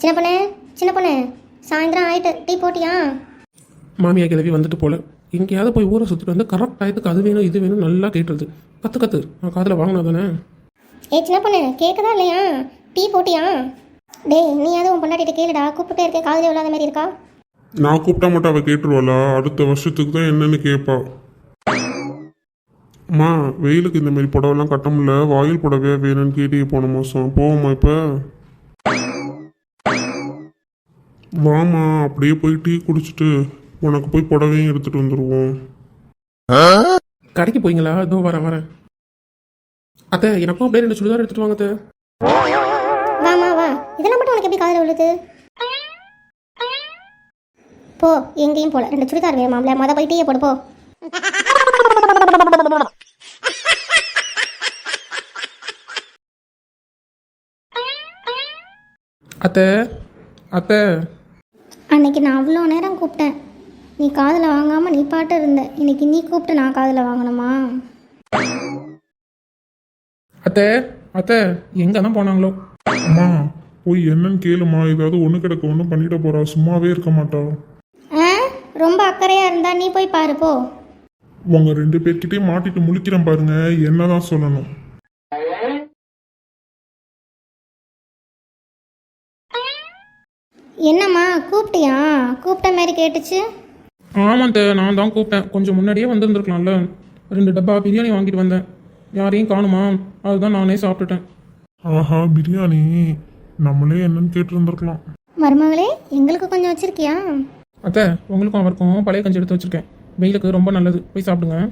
சின்ன பொண்ணு சின்ன பொண்ணு சாயந்தரம் ஆயிட்டு டீ போட்டியா? மாமியா கிளவி வந்துட்டு போல. எங்கேயாவது போய் ஊரை சுற்றிட்டு வந்து கரெக்ட் டயத்துக்கு அது வேணும் இது வேணும் நல்லா கேட்டுருது. கற்று கற்று நான் காதில் வாங்கினா தானே? ஏய் சின்ன பொண்ணு கேட்குதா இல்லையா? டீ போட்டியா? டேய் நீ அதுவும் உன் பொண்டாட்டிட்ட கேளுடா கூப்பிட்டே இருக்க காதுல விழாத மாதிரி இருக்கா? நான் கூப்பிட்டா மட்டும் அவள் கேட்டுருவாளா? அடுத்த வருஷத்துக்கு தான் என்னன்னு கேட்பா அம்மா வெயிலுக்கு இந்த மாதிரி புடவைலாம் கட்ட முடியல. வாயில் புடவையா வேணும்னு கேட்டு போன மாதம் போவோமா இப்போ? வாமா அப்படியே போய் டீ குடிச்சிட்டு உனக்கு போய் புடவையும் எடுத்துட்டு வந்துடுவோம் கடைக்கு போய்ங்களா இதோ வரேன் வரேன். அத்தை எனக்கும் அப்படியே ரெண்டு சுடிதார் எடுத்துட்டு வாங்க அத்தை. வாமா வா. இதெல்லாம் மட்டும் உனக்கு எப்படி காதுல விழுது? போ எங்கேயும் போல. ரெண்டு சுடிதார் வேணுமாம்ல? மொதல் போய் டீயை போடு போ. அத்தை அத்தை. அன்னைக்கு நான் அவ்வளோ நேரம் கூப்பிட்டேன். நீ காதில் வாங்காமல் நீ பாட்டு இருந்த. இன்னைக்கு நீ கூப்பிட்டு நான் காதில் வாங்கணுமா? அத்தை அத்தை எங்கே தான் போனாங்களோ? அம்மா போய் என்னன்னு கேளுமா. ஏதாவது ஒன்று கிடக்க ஒன்றும் பண்ணிட போறா. சும்மாவே இருக்க மாட்டா. ஆ? ரொம்ப அக்கறையாக இருந்தா நீ போய் பாரு போ. உங்க ரெண்டு பேர்கிட்டயே மாட்டிட்டு முழிக்கிறேன் பாருங்க. என்னதான் சொல்லணும். என்னம்மா கூப்பிட்டியா? கூப்பிட்ட மாதிரி கேட்டுச்சு. ஆமாம் அத்தை நான் தான் கூப்பிட்டேன். கொஞ்சம் முன்னாடியே வந்திருந்துருக்கலாம்ல. ரெண்டு டப்பா பிரியாணி வாங்கிட்டு வந்தேன். யாரையும் காணுமா? அதுதான் நானே சாப்பிட்டுட்டேன். ஆஹா பிரியாணி. நம்மளே என்னன்னு கேட்டிருந்திருக்கலாம். மருமகளே எங்களுக்கு கொஞ்சம் வச்சிருக்கியா? அத்தை உங்களுக்கும் அவருக்கும் பழைய கஞ்சி எடுத்து வச்சிருக்கேன். வெயிலுக்கு ரொம்ப நல்லது. போய் சாப்பிடுங்க.